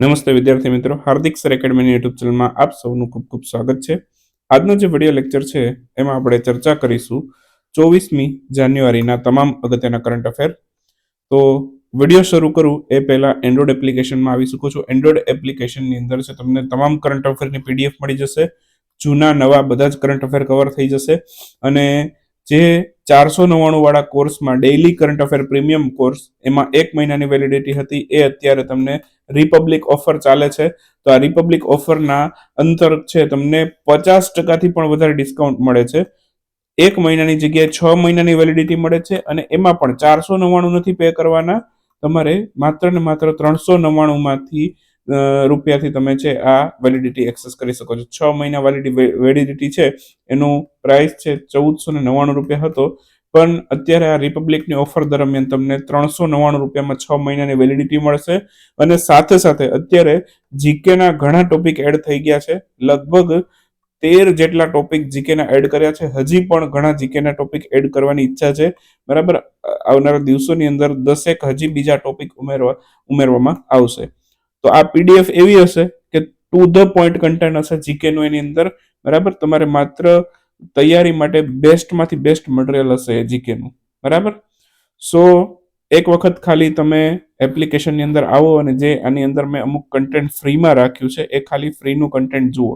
નમસ્તે વિદ્યાર્થી મિત્રો, હાર્દિક સર એકેડમીની યુટ્યુબ ચેનલમાં આપ સૌનું ખૂબ ખૂબ સ્વાગત છે. આજનો જે વીડિયો લેક્ચર છે, એમાં આપણે ચર્ચા કરીશું ચોવીસમી જાન્યુઆરીના તમામ અગત્યના કરંટ અફેર તો વીડિયો શરૂ કરું, એ પહેલાં એન્ડ્રોઇડ એપ્લિકેશનમાં આવી શકો છો. એન્ડ્રોઇડ એપ્લિકેશનની અંદર છે, તમને તમામ કરંટ અફેરની પીડીએફ મળી જશે. જૂના, નવા બધા જ કરંટ અફેર કવર થઈ જશે. અને જે ચારસો નવ્વાણું વાળા કોર્સમાં daily current affair premium course એમાં એક મહિનાની વેલિડિટી હતી, એ અત્યારે તમને રિપબ્લિક ઓફર ચાલે છે. તો આ રિપબ્લિક ઓફરના અંતર છે તમને પચાસ ટકાથી પણ વધારે ડિસ્કાઉન્ટ મળે છે. એક મહિનાની જગ્યાએ છ મહિનાની વેલિડિટી મળે છે અને એમાં પણ ચારસો નવ્વાણું નથી પે કરવાના. તમારે માત્ર ને માત્ર ત્રણસો નવ્વાણુંમાંથી રૂપિયાથી તમે છે આ વેલિડિટી એક્સેસ કરી શકો છો. છ મહિના વેલિડિટી વેલિડિટી છે, એનું પ્રાઇસ છે ચૌદસો ને નવ્વાણું રૂપિયા હતો. પણ અત્યારે આ રિપબ્લિકની ઓફર દરમિયાન તમને ત્રણસો નવ્વાણું રૂપિયામાં છ મહિનાની વેલિડિટી મળશે અને સાથે સાથે અત્યારે જીકેના ઘણા ટોપિક એડ થઈ ગયા છે. લગભગ તેર જેટલા ટોપિક જીકેના એડ કર્યા છે. હજી પણ ઘણા જીકેના ટોપિક એડ કરવાની ઈચ્છા છે. બરાબર? આવનારા દિવસોની અંદર દસેક હજી બીજા ટોપિક ઉમેરવા, ઉમેરવામાં આવશે. તો આ પીડીએફ એવી હશે કે ટુ ધ પોઈન્ટ કન્ટેન્ટ હશે જીકેનું એની અંદર, બરાબર? તમારે માત્ર તૈયારી માટે બેસ્ટમાંથી બેસ્ટ મટીરિયલ હશે જીકેનું બરાબર? સો એક વખત ખાલી તમે એપ્લિકેશનની અંદર આવો અને જે આની અંદર મેં અમુક કન્ટેન્ટ ફ્રીમાં રાખ્યું છે, એ ખાલી ફ્રીનું કન્ટેન્ટ જુઓ.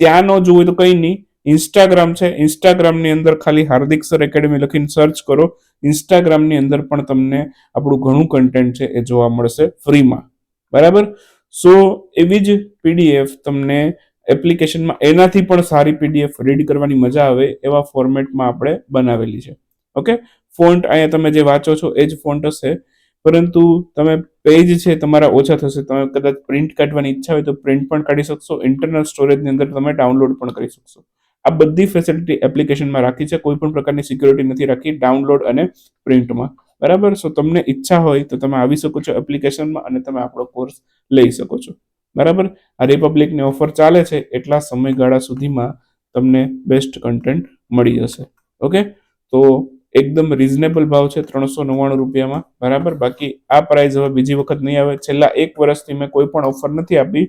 ત્યાં ન જોવું તો કંઈ નહીં ઇન્સ્ટાગ્રામ છે ઇન્સ્ટાગ્રામની અંદર ખાલી હાર્દિક સર એકેડમી લખીને સર્ચ કરો ઇન્સ્ટાગ્રામની અંદર પણ તમને આપણું ઘણું કન્ટેન્ટ છે એ જોવા મળશે ફ્રીમાં બરાબર? સો એવી જ પીડીએફ તમને એપ્લિકેશનમાં એનાથી પણ સારી પીડીએફ રીડ કરવાની મજા આવે એવા ફોર્મેટમાં આપણે બનાવેલી છે. ઓકે ફોન્ટ અહીંયા તમે જે વાંચો છો એ જ ફોન્ટ હશે. પરંતુ તમે પેજ છે તમારા ઓછા થશે. તમે કદાચ પ્રિન્ટ કાઢવાની ઈચ્છા હોય તો પ્રિન્ટ પણ કાઢી શકશો. ઇન્ટરનલ સ્ટોરેજની અંદર તમે ડાઉનલોડ પણ કરી શકશો. આ બધી ફેસિલિટી એપ્લિકેશનમાં રાખી છે. કોઈ પણ પ્રકારની સિક્યોરિટી નથી રાખી. ડાઉનલોડ અને પ્રિન્ટમાં બરાબર? સો તમને ઈચ્છા હોય તો તમે આવી શકો છો એપ્લિકેશનમાં અને તમે આપણો કોર્સ લઈ શકો છો. બરાબર? આ રિપબ્લિકની ઓફર ચાલે છે, એટલા સમયગાળા સુધીમાં તમને બેસ્ટ કન્ટેન્ટ મળી જશે. ઓકે? તો એકદમ રિઝનેબલ ભાવ છે, ત્રણસો નવ્વાણું રૂપિયામાં. બરાબર? બાકી આ પ્રાઇઝ હવે બીજી વખત નહીં આવે. છેલ્લા એક વર્ષથી મેં કોઈ પણ ઓફર નથી આપી.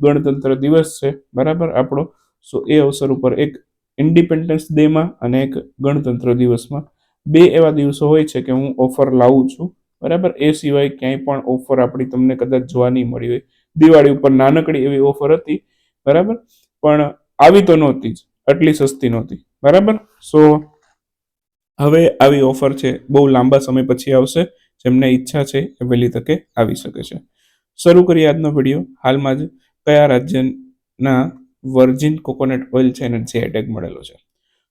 ગણતંત્ર દિવસ છે, બરાબર? આપણો. સો એ અવસર ઉપર એક ઇન્ડિપેન્ડન્સ ડેમાં અને એક ગણતંત્ર દિવસમાં બે એવા દિવસો હોય છે કે હું ઓફર લાવું છું, બરાબર? એ સિવાય ક્યાંય પણ ઓફર આપણી તમને કદાચ જોવા નહીં મળી હોય. દિવાળી ઉપર નાનકડી એવી ઓફર હતી, બરાબર? પણ આવી તો નહોતી જ, આટલી સસ્તી નહોતી, બરાબર? સો હવે આવી ઓફર છે, બહુ લાંબા સમય પછી આવશે, જેમને ઈચ્છા છે એ વહેલી તકે આવી શકે છે. શરૂ કરીએ આજનો વીડિયો હાલમાં જ કયા રાજ્યના વર્જિન કોકોનટ ઓઇલ છે એને જે ટેગ મળેલો છે?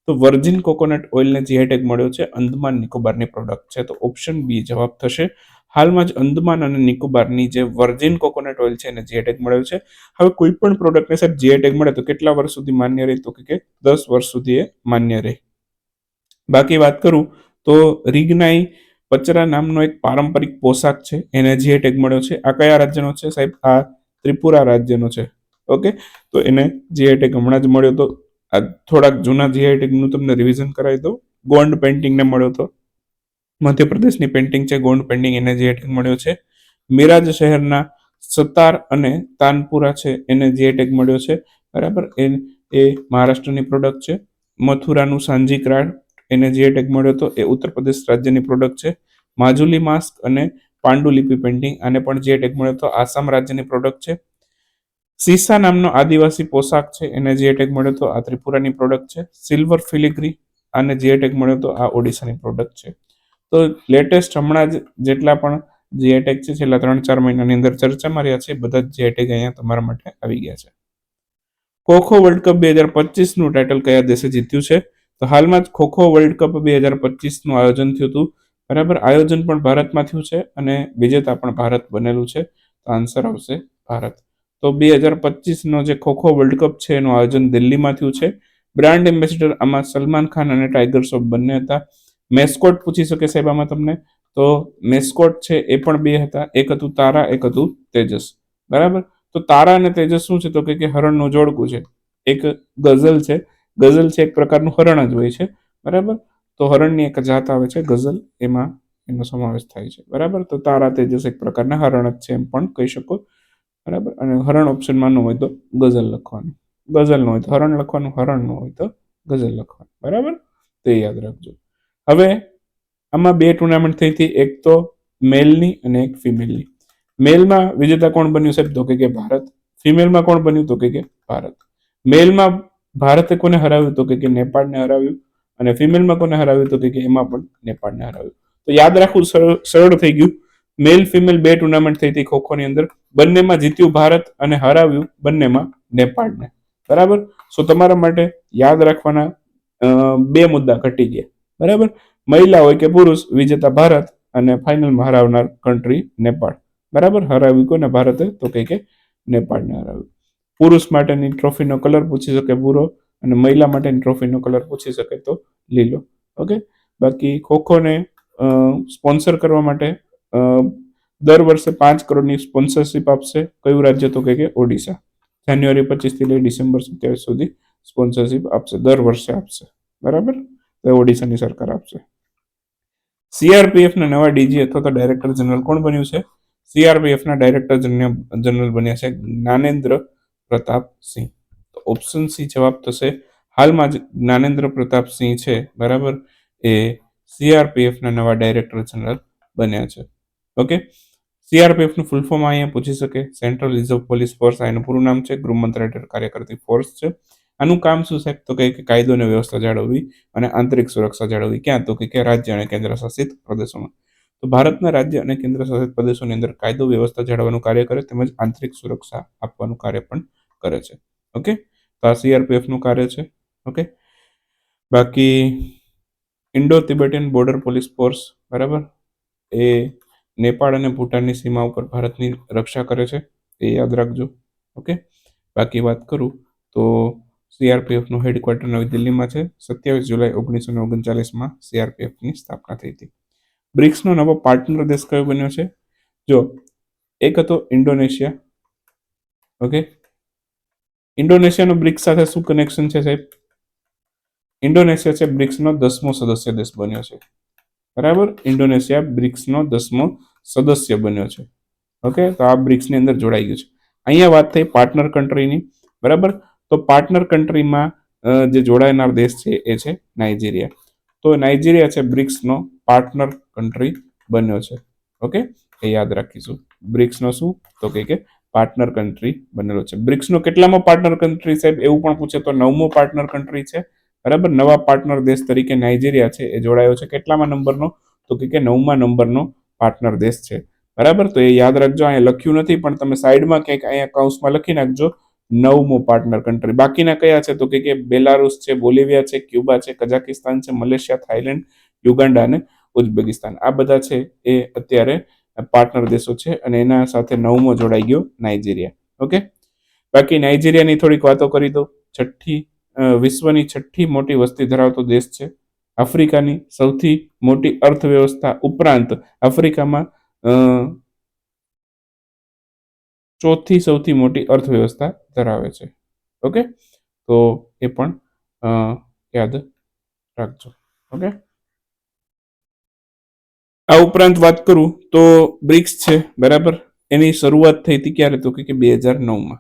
તો વર્જિન કોકોનટ ઓઇલને જીઆઈ ટેગ મળ્યો છે, અંદમાન નિકોબારની પ્રોડક્ટ છે. તો ઓપ્શન બી જવાબ થશે. હાલમાં જ અંદમાન અને નિકોબારની જે વર્જિન કોકોનટ ઓઇલ છે એને જીઆઈ ટેગ મળ્યો છે, હવે કોઈ પણ પ્રોડક્ટને સાહેબ જીઆઈ ટેગ મળે તો કેટલા વર્ષ સુધી માન્ય રહે? તો કે દસ વર્ષ સુધી એ માન્ય રહે. બાકી વાત કરું તો રીગનાઈ પચરા નામનો એક પારંપરિક પોશાક છે, એને જીઆઈ ટેગ મળ્યો છે, આ કયા રાજ્યનો છે સાહેબ? આ ત્રિપુરા રાજ્યનો છે. ઓકે? તો એને જીઆઈ ટેગ હમણાં જ મળ્યો તો આ થોડાક જૂના જીઆઈ ટેગનું તમને રિવિઝન કરાવી દઉં. ગોંડ પેઇન્ટિંગને મળ્યો હતો મધ્યપ્રદેશની પેઇન્ટિંગ છે ગોંડ પેઇન્ટિંગ એને જીઆઈ ટેગ મળ્યો છે. મિરાજ શહેરના સતાર અને તાનપુરા છે, એને જીઆઈ ટેગ મળ્યો છે. બરાબર? એ એ મહારાષ્ટ્રની પ્રોડક્ટ છે. મથુરાનું સાંજી ક્રાફ્ટ એને જીઆઈ ટેગ મળ્યો હતો એ ઉત્તર પ્રદેશ રાજ્યની પ્રોડક્ટ છે. માજુલી માસ્ક અને પાંડુલિપિ પેઇન્ટિંગ આને પણ જીઆઈ ટેગ મળ્યો હતો આસામ રાજ્યની પ્રોડક્ટ છે. સીસા નામનો આદિવાસી પોશાક છે. એને જે ટેગ મળ્યો તો આ ત્રિપુરાની પ્રોડક્ટ છે. સિલ્વર ફિલિગ્રી અને જે ટેગ મળ્યો તો આ ઓડિશાની પ્રોડક્ટ છે. તો લેટેસ્ટ હમણાં જ જેટલા પણ જે ટેગ છે, છેલ્લા ત્રણ ચાર મહિનાની અંદર ચર્ચામાં રહ્યા છે. બધા જ જે ટેગ અહીંયા તમારા માટે આવી ગયા છે. ખોખો વર્લ્ડ કપ બે હજાર પચીસનું ટાઇટલ કયા દેશે જીત્યું છે? તો હાલમાં જ ખોખો વર્લ્ડ કપ બે હજાર પચીસનું આયોજન થયું હતું. બરાબર? આયોજન પણ ભારતમાં થયું છે અને વિજેતા પણ ભારત બનેલું છે. તો આન્સર આવશે ભારત. તો બે હજાર પચીસનો જે ખોખો વર્લ્ડ કપ છે, એનું આયોજન દિલ્હીમાં થયું છે. બ્રાન્ડ એમ્બેસેડર આમાં સલમાન ખાન અને ટાઈગર શ્રોફ બંને હતા. મેસ્કોટ પૂછી શકે સાહેબ આમાં તમને? તો મેસ્કોટ છે એ પણ બે હતા. એક હતું તારા, એક હતું તેજસ. બરાબર? તો તારા અને તેજસ શું છે? તો કે હરણનું જોડકું છે. એક ગઝલ છે. ગઝલ છે એક પ્રકારનું હરણ જ હોય છે. બરાબર? તો હરણની એક જાત આવે છે, ગઝલ. એમાં એનો સમાવેશ થાય છે. બરાબર? તો તારા, તેજસ એક પ્રકારના હરણ જ છે એમ પણ કહી શકો. બરાબર? અને હરણ ઓપ્શનમાં ન હોય તો ગઝલ લખવાનું. ગઝલ ન હોય તો હરણ લખવાનું, હરણ ન હોય તો ગઝલ લખવાનું. બરાબર? તે યાદ રાખજો. હવે આમાં બે ટુર્નામેન્ટ થઈ હતી. એક તો મેલની અને એક ફિમેલની મેલમાં વિજેતા કોણ બન્યું સાહેબ? તો કે ભારત. ફિમેલમાં કોણ બન્યું? તો કે ભારત. મેલમાં ભારતે કોને હરાવ્યું? તો કે નેપાળને હરાવ્યું. અને ફિમેલમાં કોને હરાવ્યું? તો કે એમાં પણ નેપાળને હરાવ્યું. તો યાદ રાખવું સરળ થઈ ગયું. મેલ ફિમેલ બે ટુર્નામેન્ટ થઈ હતી ખોખોની અંદર. બંનેમાં જીત્યું ભારત અને હરાવ્યું બંનેમાં નેપાળને. બરાબર? સો તમારા માટે યાદ રાખવાના બે મુદ્દા ઘટી ગયા. બરાબર? મહિલા હોય કે પુરુષ, વિજેતા ભારત અને ફાઇનલમાં હરાવનાર કન્ટ્રી નેપાળ. બરાબર? હરાવ્યું કોને? ભારતે? તો કે કે નેપાળને હરાવ્યું. પુરુષ માટેની ટ્રોફીનો કલર પૂછી શકે ભૂરો અને મહિલા માટેની ટ્રોફીનો કલર પૂછી શકે તો લીલો. ઓકે બાકી ખોખોને સ્પોન્સર કરવા માટે દર વર્ષે પાંચ કરોડની સ્પોન્સરશિપ આપશે. કયું રાજ્ય તો કે ઓડિશા. જાન્યુઆરી પચીસથી લઈ ડિસેમ્બર સત્યાવીસ સુધી સ્પોન્સરશિપ આપશે. દર વર્ષે આપશે. બરાબર? તો ઓડિશાની સરકાર આપશે. સીઆરપીએફના નવા ડીજી અથવા તો ડાયરેક્ટર જનરલ કોણ બન્યું છે? સીઆરપીએફના ડાયરેક્ટર જનરલ બન્યા છે જ્ઞાનેન્દ્ર પ્રતાપ સિંહ. તો ઓપ્શન સી જવાબ થશે. હાલમાં જ જ્ઞાનેન્દ્ર પ્રતાપ સિંહ છે. બરાબર? એ સીઆરપીએફના નવા ડાયરેક્ટર જનરલ બન્યા છે. ઓકે સીઆરપીએફનું ફૂલ ફોર્મ અહીંયા પૂછી શકે. સેન્ટ્રલ રિઝર્વ પોલીસ ફોર્સ આ એનું પૂરું નામ છે. ગૃહ મંત્રાલય હેઠળ કાર્ય કરતી ફોર્સ છે. આનું કામ શું સાહેબ? તો કે કાયદો અને વ્યવસ્થા જાળવવી અને આંતરિક સુરક્ષા જાળવવી. ક્યાં? તો કે રાજ્ય અને કેન્દ્ર શાસિત પ્રદેશોમાં. તો ભારતના રાજ્ય અને કેન્દ્ર શાસિત પ્રદેશોની અંદર કાયદો, વ્યવસ્થા જાળવવાનું કાર્ય કરે તેમજ આંતરિક સુરક્ષા આપવાનું કાર્ય પણ કરે છે. ઓકે તો આ સીઆરપીએફનું કાર્ય છે. ઓકે બાકી Indo Tibetan border police force બરાબર? એ નેપાળ અને ભૂટાનની સીમા ઉપર ભારતની રક્ષા કરે છે, એ યાદ રાખજો. ઓકે બાકી વાત કરું તો સીઆરપીએફનું હેડક્વાર્ટર નવી દિલ્હીમાં છે. સત્યાવીસ જુલાઈ ઓગણીસો ને ઓગણચાલીસમાં સીઆરપીએફની સ્થાપના થઈ હતી. બ્રિક્સનો નવો પાર્ટનર દેશ કયો બન્યો છે? જો, એક હતો ઇન્ડોનેશિયા. ઓકે ઇન્ડોનેશિયાનો બ્રિક્સ સાથે શું કનેક્શન છે સાહેબ? ઇન્ડોનેશિયા છે બ્રિક્સનો દસમો સદસ્ય દેશ બન્યો છે. બરાબર? ઇન્ડોનેશિયા બ્રિક્સનો દસમો સદસ્ય બન્યો છે. ઓકે? તો આ બ્રિક્સની અંદર જોડાઈ ગયું છે. અહીંયા વાત થઈ પાર્ટનર કન્ટ્રીની. બરાબર? તો પાર્ટનર કન્ટ્રીમાં જે જોડાયનાર દેશ છે એ છે નાઇજીરિયા. તો નાઇજીરિયા છે બ્રિક્સનો પાર્ટનર કન્ટ્રી બન્યો છે. ઓકે? એ યાદ રાખીશું. બ્રિક્સનો શું? તો કે કે પાર્ટનર કન્ટ્રી બનેલો છે. બ્રિક્સનો કેટલામો પાર્ટનર કન્ટ્રી સાહેબ? એવું પણ પૂછે તો નવમો પાર્ટનર કન્ટ્રી છે. બરાબર? નવા પાર્ટનર દેશ તરીકે નાઇજીરિયા છે, એ જોડાયો છે. કેટલામાં નંબરનો? તો કે નવમા નંબરનો પાર્ટનર દેશ છે. બરાબર? તો એ યાદ રાખજો, અહીંયા લખ્યું નથી, પણ તમે સાઈડમાં ક્યાંક અહીંયા કાઉન્સમાં લખી નાખજો. નવમો પાર્ટનર કન્ટ્રી બાકીના કયા છે? તો કે બેલારુસ છે બોલિવિયા છે ક્યુબા છે કઝાકિસ્તાન છે મલેશિયા થાઈલેન્ડ યુગાન્ડા અને ઉઝબેકિસ્તાન આ બધા છે, એ અત્યારે પાર્ટનર દેશો છે અને એના સાથે નવમો જોડાઈ ગયો નાઇજીરિયા ઓકે? બાકી નાઇજીરિયાની થોડીક વાતો કરી દો છઠ્ઠી વિશ્વની છઠ્ઠી મોટી વસ્તી ધરાવતો દેશ છે. આફ્રિકાની સૌથી મોટી અર્થવ્યવસ્થા ઉપરાંત આફ્રિકામાં ચોથી સૌથી મોટી અર્થવ્યવસ્થા ધરાવે છે. ઓકે? તો એ પણ યાદ રાખજો. ઓકે? આ ઉપરાંત વાત કરું તો બ્રિક્સ છે, બરાબર? એની શરૂઆત થઈ હતી ક્યારે? તો કે બે હજાર નવમાં.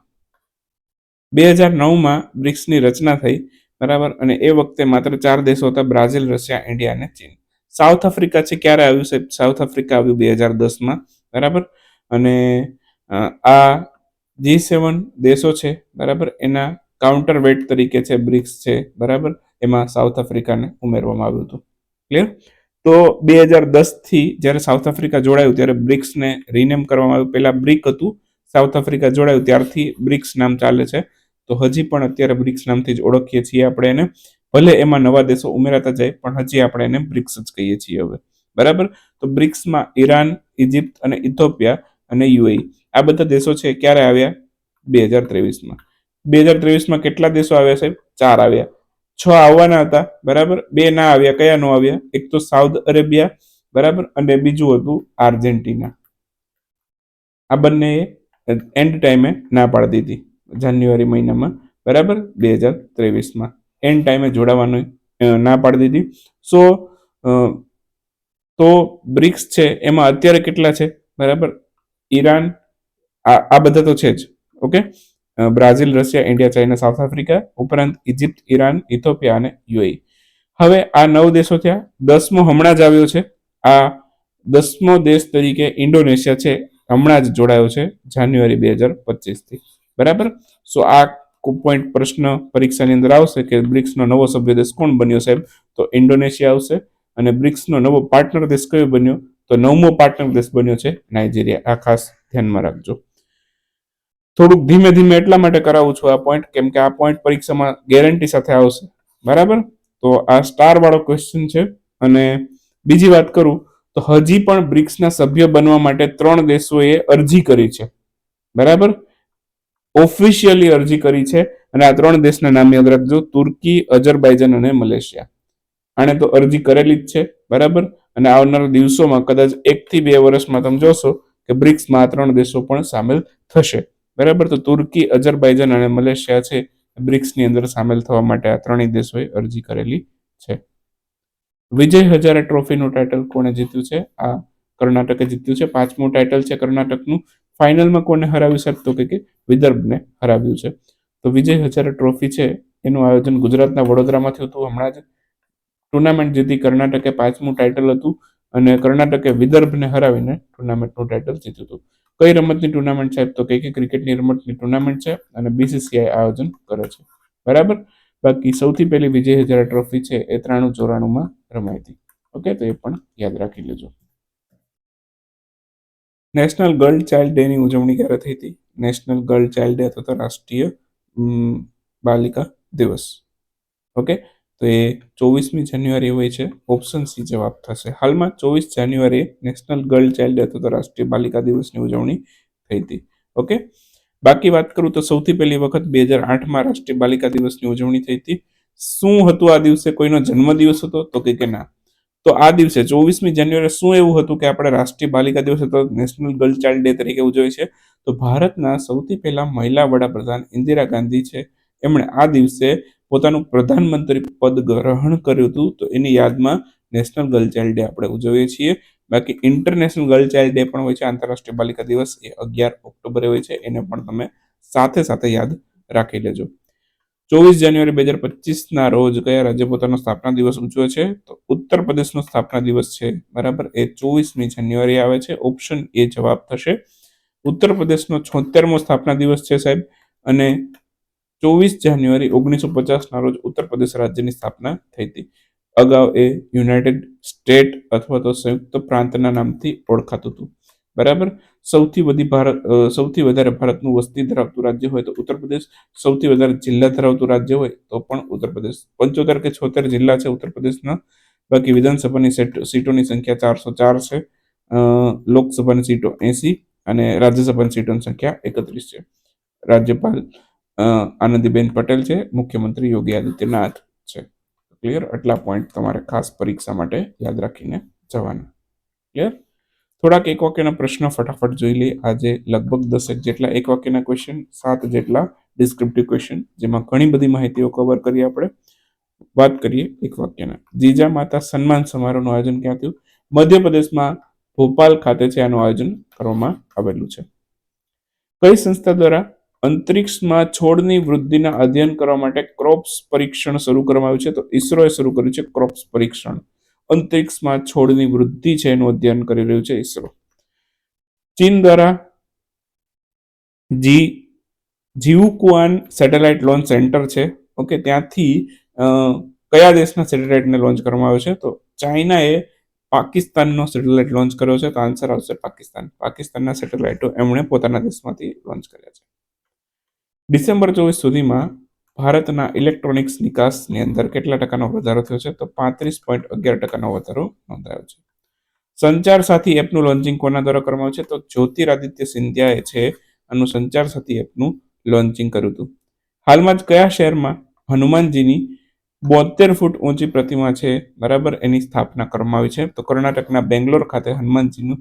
બે હજાર નવમાં બ્રિક્સની રચના થઈ, બરાબર? અને એ વખતે માત્ર ચાર દેશો હતા, બ્રાઝિલ, રશિયા, ઇન્ડિયા અને ચીન. સાઉથ આફ્રિકા છે, ક્યારે આવ્યું છે સાઉથ આફ્રિકા આવ્યું બે હજાર દસમાં, બરાબર? અને આ જી સેવન દેશો છે, બરાબર? એના કાઉન્ટર વેટ તરીકે છે બ્રિક્સ છે, બરાબર? એમાં સાઉથ આફ્રિકાને ઉમેરવામાં આવ્યું હતું. ક્લિયર તો બે હજાર દસથી જ્યારે સાઉથ આફ્રિકા જોડાયું, ત્યારે બ્રિક્સને રિનેમ કરવામાં આવ્યું. પહેલાં બ્રિક હતું, સાઉથ આફ્રિકા જોડાયું, ત્યારથી બ્રિક્સ નામ ચાલે છે. તો હજી પણ અત્યારે બ્રિક્સ નામથી જ ઓળખીએ છીએ આપણે એને. ભલે એમાં નવા દેશો ઉમેરાતા જાય, પણ હજી આપણે એને બ્રિક્સ જ કહીએ છીએ હવે. બરાબર? તો બ્રિક્સમાં ઈરાન ઇજિપ્ત અને ઇથોપિયા અને યુએઈ. આ બધા દેશો છે ક્યારે આવ્યા? બે હજાર ત્રેવીસમાં. બે હજાર ત્રેવીસમાં કેટલા દેશો આવ્યા સાહેબ? ચાર આવ્યા. છ આવવાના હતા, બરાબર? બે ના આવ્યા. કયા નો આવ્યા? એક તો સાઉથ અરેબિયા, બરાબર? અને બીજું હતું આર્જેન્ટિના. આ બંને એન્ડ ટાઈમે ના પાડી દીધી. જાન્યુઆરી મહિનામાં, બરાબર? બે હજાર ત્રેવીસમાં. એન્ડ ટાઈમે જોડાવાનું ના પાડી દીધી. સો તો બ્રિક્સ છે, એમાં અત્યારે કેટલા છે? બરાબર? ઈરાન, આ બધા તો છે જ, okay? Brazil, Russia, India, China, South Africa, ઉપરાંત ઇજિપ્ત ઈરાન, ઇથોપિયા અને યુએઈ. હવે આ નવ દેશો થયા. દસમો હમણાં જ આવ્યો છે. આ દસમો દેશ તરીકે ઇન્ડોનેશિયા છે. હમણાં જ જોડાયો છે, જાન્યુઆરી બે હજાર પચીસથી. બરાબર? સો આ પોઈન્ટ પ્રશ્ન પરીક્ષાની અંદર આવશે કે બ્રિક્સનો નવો સભ્ય દેશ કોણ બન્યો સાહેબ? તો ઇન્ડોનેશિયા આવશે અને બ્રિક્સનો નવો પાર્ટનર દેશ કયો બન્યો? તો નવમો પાર્ટનર દેશ બન્યો છે નાઇજીરિયા. આ ખાસ ધ્યાનમાં રાખજો. થોડુંક ધીમે ધીમે એટલા માટે કરાવું છું આ પોઈન્ટ કેમ કે આ પોઈન્ટ પરીક્ષામાં ગેરંટી સાથે આવશે. બરાબર? તો આ સ્ટાર વાળો ક્વેશ્ચન છે. અને બીજી વાત કરું, તો હજી પણ બ્રિક્સના સભ્ય બનવા માટે ત્રણ દેશોએ અરજી કરી છે. બરાબર? ઓફિશિયલી અરજી કરી છે અને આ ત્રણ દેશના નામ યાદ રાખજો, તુર્કી અજરબાઈજાન અને મલેશિયા. આણે તો અરજી કરેલી જ છે, બરાબર? અને આવનારા દિવસોમાં કદાચ એકથી બે વર્ષમાં તમે જોશો કે બ્રિક્સમાં આ ત્રણ દેશો પણ સામેલ થશે. બરાબર? તો તુર્કી અજરબાઈજાન અને મલેશિયા છે, બ્રિક્સની અંદર સામેલ થવા માટે આ ત્રણેય દેશોએ અરજી કરેલી છે. વિજય હજારે ટ્રોફીનું ટાઇટલ કોણે જીત્યું છે? આ કર્ણાટકે જીત્યું છે. પાંચમું ટાઇટલ છે કર્ણાટકનું. ફાઇનલમાં કોને હરાવ્યું સાહેબ તો કે વિદર્ભને હરાવ્યું છે. તો વિજય હજારે ટ્રોફી છે, એનું આયોજન ગુજરાતના વડોદરામાં થયું હતું. હમણાં જ ટુર્નામેન્ટ જીતી કર્ણાટકે પાંચમું ટાઇટલ હતું અને કર્ણાટકે વિદર્ભને હરાવીને ટુર્નામેન્ટનું ટાઇટલ જીત્યું હતું. કઈ રમતની ટુર્નામેન્ટ સાહેબ તો કઈ ક્રિકેટની રમતની ટુર્નામેન્ટ છે અને બીસીસીઆઈ આયોજન કરે છે. બરાબર? બાકી સૌથી પહેલી વિજય હજારા ટ્રોફી છે એ ત્રાણું ચોરાણુંમાં રમાઈ હતી. ઓકે? તો એ પણ યાદ રાખી લેજો. નેશનલ ગર્લ ચાઇલ્ડ ડેની ઉજવણી ક્યારે થઈ હતી? નેશનલ ગર્લ ચાઇલ્ડ ડે અથવા તો રાષ્ટ્રીય બાલિકા દિવસ. ઓકે? તો એ ચોવીસમી જાન્યુઆરી હોય છે. ઓપ્શન સી જવાબ થશે. હાલમાં ચોવીસ જાન્યુઆરીએ નેશનલ ગર્લ ચાઇલ્ડ ડે અથવા તો રાષ્ટ્રીય બાલિકા દિવસની ઉજવણી થઈ હતી. ઓકે? બાકી વાત કરું તો સૌથી પહેલી વખત બે હજાર આઠમાં રાષ્ટ્રીય બાલિકા દિવસની ઉજવણી થઈ હતી. શું હતું આ દિવસે? કોઈનો જન્મદિવસ હતો? તો કે ના. તો આ દિવસે ચોવીસમી જાન્યુઆરી શું એવું હતું કે આપણે રાષ્ટ્રીય બાલિકા દિવસ હતો નેશનલ ગર્લ ચાઇલ્ડ ડે તરીકે ઉજવીએ છે? તો ભારતના સૌથી પહેલા મહિલા વડાપ્રધાન ઇન્દિરા ગાંધી છે. એમણે આ દિવસે પોતાનું પ્રધાનમંત્રી પદ ગ્રહણ કર્યું હતું. તો એની યાદમાં નેશનલ ગર્લ ચાઇલ્ડ ડે આપણે ઉજવીએ છીએ. બાકી ઇન્ટરનેશનલ ગર્લ ચાઇલ્ડ ડે પણ હોય છે. આંતરરાષ્ટ્રીય બાલિકા દિવસ એ અગિયાર ઓક્ટોબરે હોય છે. એને પણ તમે સાથે સાથે યાદ રાખી લેજો. ચોવીસ જાન્યુઆરી બે હજાર પચીસના રોજ કયા રાજ્ય પોતાનો સ્થાપના દિવસ ઉજવે છે? તો ઉત્તર પ્રદેશનો સ્થાપના દિવસ છે, બરાબર? એ ચોવીસમી જાન્યુઆરી આવે છે. ઓપ્શન એ જવાબ થશે. ઉત્તર પ્રદેશનો છોતેરમો સ્થાપના દિવસ છે, સાહેબ. અને ચોવીસ જાન્યુઆરી ઓગણીસો પચાસના રોજ ઉત્તર પ્રદેશ રાજ્યની સ્થાપના થઈ હતી. અગાઉ એ યુનાઇટેડ સ્ટેટ અથવા તો સંયુક્ત પ્રાંતના નામથી ઓળખાતું હતું. બરાબર? સૌથી વધી ભારત સૌથી વધારે ભારતનું વસ્તી ધરાવતું રાજ્ય હોય તો ઉત્તર પ્રદેશ. સૌથી વધારે જિલ્લા ધરાવતું રાજ્ય હોય તો પણ ઉત્તર પ્રદેશ. પંચોતેર કે છોતેર જિલ્લા છે ઉત્તર પ્રદેશના. બાકી વિધાનસભાની સીટોની સંખ્યા ચારસો ચાર છે. લોકસભાની સીટો એસી અને રાજ્યસભાની સીટોની સંખ્યા એકત્રીસ છે. રાજ્યપાલ આનંદીબેન પટેલ છે. મુખ્યમંત્રી યોગી આદિત્યનાથ છે. ક્લિયર આટલા પોઈન્ટ તમારે ખાસ પરીક્ષા માટે યાદ રાખીને જવાના. ક્લિયર થોડાક એક વાક્યના પ્રશ્ન ફટાફટ જોઈ લઈએ. આજે લગભગ દસેક જેટલા એક વાક્યના ક્વેશ્ચન સાત જેટલા ડિસ્ક્રિપ્ટિવ ક્વેશ્ચન જેમાં ઘણી બધી માહિતીઓ કવર કરી આપણે. વાત કરીએ એક વાક્યના. જીજા માતા સન્માન સમારોહનું આયોજન ક્યાં થયું? મધ્યપ્રદેશમાં ભોપાલ ખાતે છે. આનું આયોજન કરવામાં આવેલું છે. કઈ સંસ્થા દ્વારા અંતરિક્ષમાં છોડની વૃદ્ધિના અધ્યયન કરવા માટે ક્રોપ્સ પરીક્ષણ શરૂ કરવામાં આવ્યું છે? તો ઇસરોએ શરૂ કર્યું છે ક્રોપ્સ પરીક્ષણ. અંતરિક્ષમાં છોડની વૃદ્ધિ છે એનું અધ્યયન કરી રહ્યું છે ઇસરો ચીન દ્વારા જી જીવુકુઆન સેટેલાઇટ લોન્ચ સેન્ટર છે. ઓકે, ત્યાંથી કયા દેશના સેટેલાઇટને લોન્ચ કરવામાં આવ્યો છે? તો ચાઇનાએ પાકિસ્તાનનો સેટેલાઇટ લોન્ચ કર્યો છે. તો આન્સર આવશે પાકિસ્તાન. પાકિસ્તાનના સેટેલાઇટો એમણે પોતાના દેશમાંથી લોન્ચ કર્યા છે. ડિસેમ્બર ચોવીસ સુધીમાં ભારતના ઇલેક્ટ્રોનિક્સ નિકાસની અંદર કેટલા ટકાનો વધારો થયો છે? તો પાંત્રીસ પોઈન્ટ અગિયાર ટકાનો વધારો નોંધાયો છે. સંચાર સાથી એપનું લોન્ચિંગ કોના દ્વારા કરવામાં આવ્યું છે? તો જ્યોતિરાદિત્ય સિંધિયાએ છે આનું સંચાર સાથી એપનું લોન્ચિંગ કર્યું હતું. હાલમાં જ કયા શહેરમાં હનુમાનજીની બોતેર ફૂટ ઊંચી પ્રતિમા છે? બરાબર એની સ્થાપના કરવામાં આવી છે. તો કર્ણાટકના બેંગ્લોર ખાતે હનુમાનજીનું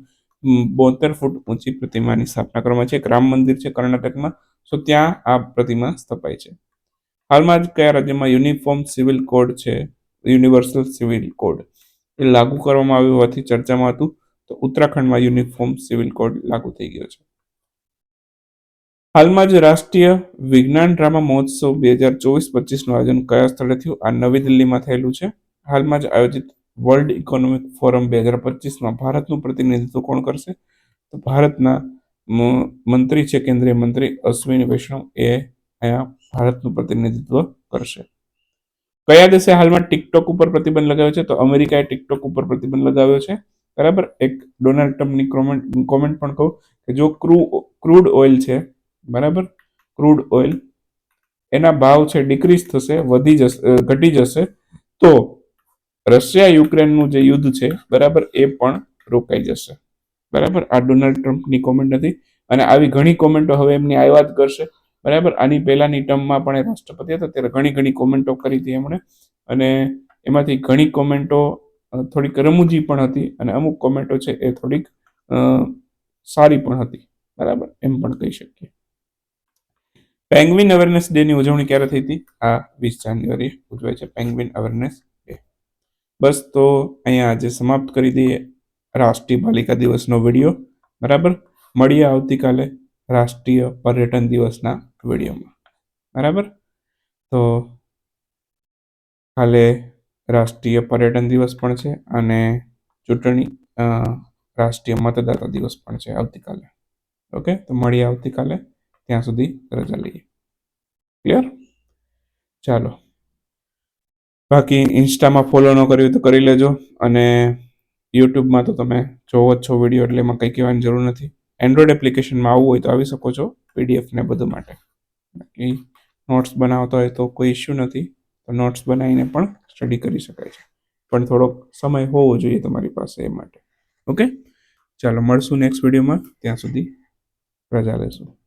બોતેર ફૂટ ઊંચી પ્રતિમાની સ્થાપના કરવામાં છે. એક રામ મંદિર છે કર્ણાટકમાં. તો ત્યાં આ પ્રતિમા સ્થપાય છે. હાલમાં જ કયા રાજ્યમાં યુનિફોર્મ સિવિલ કોડ છે? Universal civil code. એ લાગુ કરવામાં આવ્યું હોવાથી ચર્ચામાં હતું. તો ઉત્તરાખંડમાં યુનિફોર્મ સિવિલ કોડ લાગુ થઈ ગયો છે. હાલમાં જ રાષ્ટ્રીય વિજ્ઞાન ડ્રામા મહોત્સવ બે હજાર ચોવીસ પચીસનું આયોજન કયા સ્થળે થયું? આ નવી દિલ્હીમાં થયેલું છે. હાલમાં જ આયોજિત વર્લ્ડ ઇકોનોમિક ફોરમ બે હજાર પચીસમાં ભારતનું પ્રતિનિધિત્વ કોણ કરશે? તો ભારતના મંત્રી છે કેન્દ્રીય મંત્રી અશ્વિની વૈષ્ણવ. એ અહીંયા ભારતનું પ્રતિનિધિત્વ કરશે. કયા દેશે હાલમાં ટિકટોક ઉપર પ્રતિબંધ લગાવ્યો છે? તો અમેરિકાએ ટિકટોક ઉપર પ્રતિબંધ લગાવ્યો છે. બરાબર? એક ડોનાલ્ડ ટ્રમ્પની કોમેન્ટ કોમેન્ટ પણ કહું કે જો ક્રૂ, ક્રૂડ ઓઇલ છે, બરાબર? ક્રૂડ ઓઇલ, એના ભાવ છે ડિક્રીઝ થશે, વધી જશે ઘટી જશે. તો રશિયા યુક્રેનનું જે યુદ્ધ છે, બરાબર, એ પણ રોકાઈ જશે. બરાબર? આ ડોનાલ્ડ ટ્રમ્પની કોમેન્ટ હતી. અને આવી ઘણી કોમેન્ટો હવે એમની આવ્યા જ કરશે. બરાબર? આની પહેલાની ટર્મમાં પણ એ રાષ્ટ્રપતિ હતા, ત્યારે ઘણી ઘણી કોમેન્ટો કરી હતી એમણે. અને એમાંથી ઘણી કોમેન્ટો થોડીક રમૂજી પણ હતી અને અમુક કોમેન્ટો છે એ થોડીક સારી પણ હતી. બરાબર? એમ પણ કહી શકીએ. પેંગ્વિન અવેરનેસ ડે ની ઉજવણી ક્યારે થઈ હતી? આ વીસ જાન્યુઆરી ઉજવાય છે પેંગ્વિન અવેરનેસ ડે. બસ તો અહીંયા આજે સમાપ્ત કરી દઈએ રાષ્ટ્રીય બાલિકા દિવસનો વીડિયો. બરાબર? મળીએ આવતીકાલે રાષ્ટ્રીય પર્યટન દિવસના વિડીયોમાં બરાબર? તો કાલે રાષ્ટ્રીય પર્યટન દિવસ પણ છે અને ચૂંટણી રાષ્ટ્રીય મતદાતા દિવસ પણ છે આવતીકાલે. ઓકે? તો મળીએ આવતીકાલે. ત્યાં સુધી રજા લઈએ. ક્લિયર? ચાલો. બાકી ઇન્સ્ટામાં ફોલો ન કર્યું તો કરી લેજો અને યુટ્યુબમાં તો તમે જોવો જ છો વીડિયો એટલે એમાં કંઈ કહેવાની જરૂર નથી. એન્ડ્રોઈડ એપ્લિકેશનમાં આવવું હોય તો આવી શકો છો પીડીએફ ને બધું માટે. બાકી નોટ્સ બનાવતા હોય તો કોઈ ઇશ્યુ નથી. તો નોટ્સ બનાવીને પણ સ્ટડી કરી શકાય છે. પણ થોડોક સમય હોવો જોઈએ તમારી પાસે એ માટે. ઓકે ચાલો, મળશું નેક્સ્ટ વિડીયોમાં ત્યાં સુધી રજા લેશું.